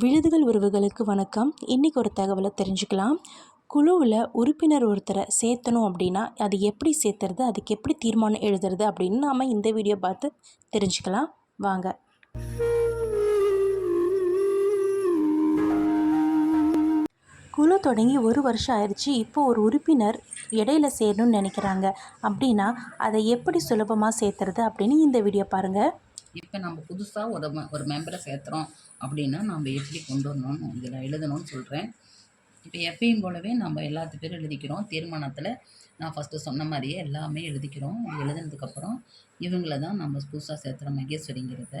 விழுதுகள் உறவுகளுக்கு வணக்கம். இன்றைக்கி ஒரு தகவலை தெரிஞ்சுக்கலாம். குழுவில் உறுப்பினர் ஒருத்தரை சேர்த்தணும் அப்படின்னா அது எப்படி சேர்த்துறது அதுக்கு எப்படி தீர்மானம் எழுதுறது அப்படின்னு நாம் இந்த வீடியோ பார்த்து தெரிஞ்சுக்கலாம். வாங்க. குழு தொடங்கி ஒரு வருஷம் ஆயிடுச்சு. இப்போ ஒரு உறுப்பினர் இடையில சேரணும்னு நினைக்கிறாங்க. அப்படின்னா அதை எப்படி சுலபமாக சேர்த்துறது அப்படின்னு இந்த வீடியோ பாருங்கள் இப்போ நம்ம புதுசாக ஒரு ஒரு மெம்பரை சேர்த்துறோம் அப்படின்னா நம்ம எப்படி கொண்டு வரணும்னு இதில் எழுதணும்னு சொல்கிறேன் இப்போ எப்பயும் போலவே நம்ம எல்லாத்து பேரும் எழுதிக்கிறோம். தீர்மானத்தில் நான் ஃபஸ்ட்டு சொன்ன மாதிரியே எல்லாமே எழுதிக்கிறோம். எழுதுனதுக்கப்புறம் இவங்கள தான் நம்ம புதுசாக சேர்த்துறோம் மகேஸ்வரிங்கிறத.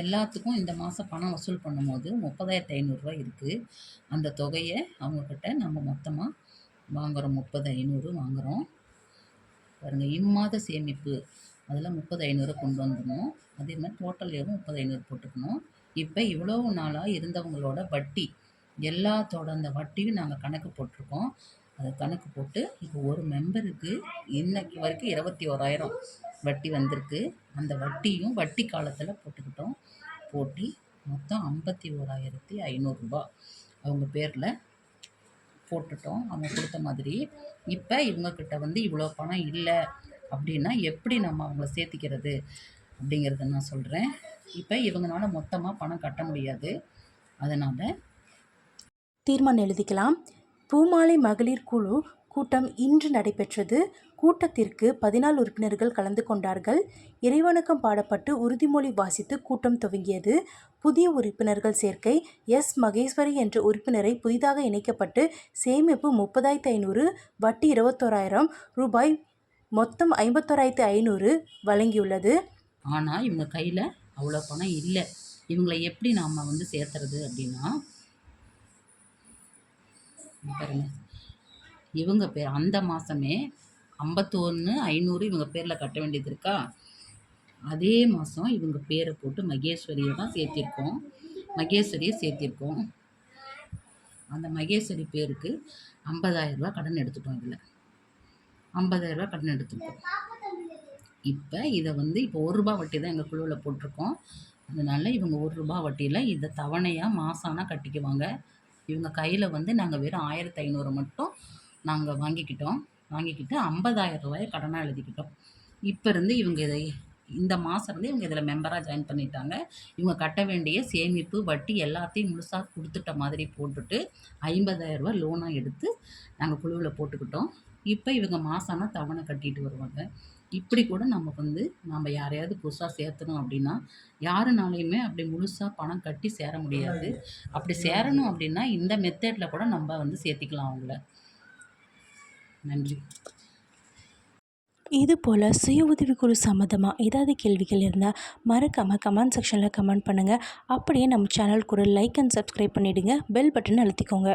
எல்லாத்துக்கும் இந்த மாதம் பணம் வசூல் பண்ணும்போது முப்பதாயிரத்து ஐநூறுரூவா இருக்குது அந்த தொகையை அவங்கக்கிட்ட நம்ம மொத்தமாக வாங்குகிறோம் முப்பது ஐநூறு வாங்குகிறோம் பாருங்கள் இம்மாத சேமிப்பு அதில் முப்பது ஐநூறு கொண்டு வந்துடணும். அதே மாதிரி டோட்டல்லையும் முப்பது ஐநூறு போட்டுக்கணும். இப்போ இவ்வளோ நாளாக இருந்தவங்களோட வட்டி எல்லாத்தோட அந்த வட்டியும் நாங்கள் கணக்கு போட்டிருக்கோம். அது கணக்கு போட்டு இப்போ ஒரு மெம்பருக்கு இன்னைக்கு வரைக்கும் இருபத்தி ஓராயிரம் வட்டி வந்திருக்கு. அந்த வட்டியும் வட்டி காலத்தில் போட்டுக்கிட்டோம். போட்டி மொத்தம் ஐம்பத்தி ஓராயிரத்தி ஐநூறுரூபா அவங்க பேரில் போட்டுட்டோம். அவங்க கொடுத்த மாதிரி இப்போ இவங்கக்கிட்ட வந்து இவ்வளோ பணம் இல்லை. அப்படின்னா எப்படி நம்ம அவங்கள சேர்த்திக்கிறது அப்படிங்கிறத நான் சொல்கிறேன் இப்போ இவங்களால மொத்தமாக பணம் கட்ட முடியாது. அதனால் தீர்மானம் எழுதிக்கலாம். பூமாலை மகளிர் குழு கூட்டம் இன்று நடைபெற்றது. கூட்டத்திற்கு பதினாலு உறுப்பினர்கள் கலந்து கொண்டார்கள். இறைவணக்கம் பாடப்பட்டு உறுதிமொழி வாசித்து கூட்டம் துவங்கியது. புதிய உறுப்பினர்கள் சேர்க்கை. எஸ். மகேஸ்வரி என்ற உறுப்பினரை புதிதாக இணைக்கப்பட்டு சேமிப்பு முப்பதாயிரத்து ஐநூறு வட்டி இருபத்தோராயிரம் ரூபாய் மொத்தம் ஐம்பத்தோராயிரத்து ஐநூறு வழங்கியுள்ளது. ஆனால் இவங்க கையில் அவ்வளோ பணம் இல்லை. இவங்களை எப்படி நாம் வந்து சேர்த்துறது அப்படின்னா பாருங்க. இவங்க பேர் அந்த மாதமே ஐம்பத்தொன்று ஐநூறு இவங்க பேரில் கட்ட வேண்டியது இருக்கா? அதே மாதம் இவங்க பேரை போட்டு மகேஸ்வரியை தான் சேர்த்திருக்கோம். மகேஸ்வரியை சேர்த்திருக்கோம். அந்த மகேஸ்வரி பேருக்கு ஐம்பதாயிரரூபா கடன் எடுத்துட்டோம் இதில். 50000 கடன் எடுத்துருக்கோம். இப்போ இதை வந்து இப்போ ஒரு ரூபா வட்டி தான் எங்கள் குழுவில் போட்டிருக்கோம். அதனால இவங்க ஒரு ரூபா வட்டியில் இதை தவணையாக மாசானா கட்டிக்குவாங்க. இவங்க கையில் வந்து நாங்கள் வெறும் ஆயிரத்தி ஐநூறு மட்டும் நாங்கள் வாங்கிக்கிட்டோம். வாங்கிக்கிட்டு 50000 ரூபாயை கடனாக எழுதிக்கிட்டோம். இப்போ இருந்து இவங்க இதை இந்த மாதம் இருந்து இவங்க இதில் மெம்பராக ஜாயின் பண்ணிட்டாங்க. இவங்க கட்ட வேண்டிய சேமிப்பு வட்டி எல்லாத்தையும் முழுசாக கொடுத்துட்ட மாதிரி போட்டுட்டு 50000 ரூபா லோனாக எடுத்து நாங்கள் குழுவில் போட்டுக்கிட்டோம். இப்போ இவங்க மாசானா தவணை கட்டிட்டு வருவாங்க. இப்படி கூட நம்ம வந்து நம்ம யாரையாவது புதுசாக சேர்த்தணும் அப்படின்னா யாருனாலையுமே அப்படி முழுசாக பணம் கட்டி சேர முடியாது. அப்படி சேரணும் அப்படின்னா இந்த மெத்தடில் கூட நம்ம வந்து சேர்த்திக்கலாம் அவங்கள. நன்றி. இது போல் சுய உதவிக்குழு சம்மந்தமாக ஏதாவது கேள்விகள் இருந்தால் மறக்காமல் கமெண்ட் செக்ஷனில் கமெண்ட் பண்ணுங்கள் அப்படியே நம்ம சேனலுக்கு ஒரு லைக் அண்ட் சப்ஸ்கிரைப் பண்ணிவிடுங்க பெல் பட்டன் அழுத்திக்கோங்க.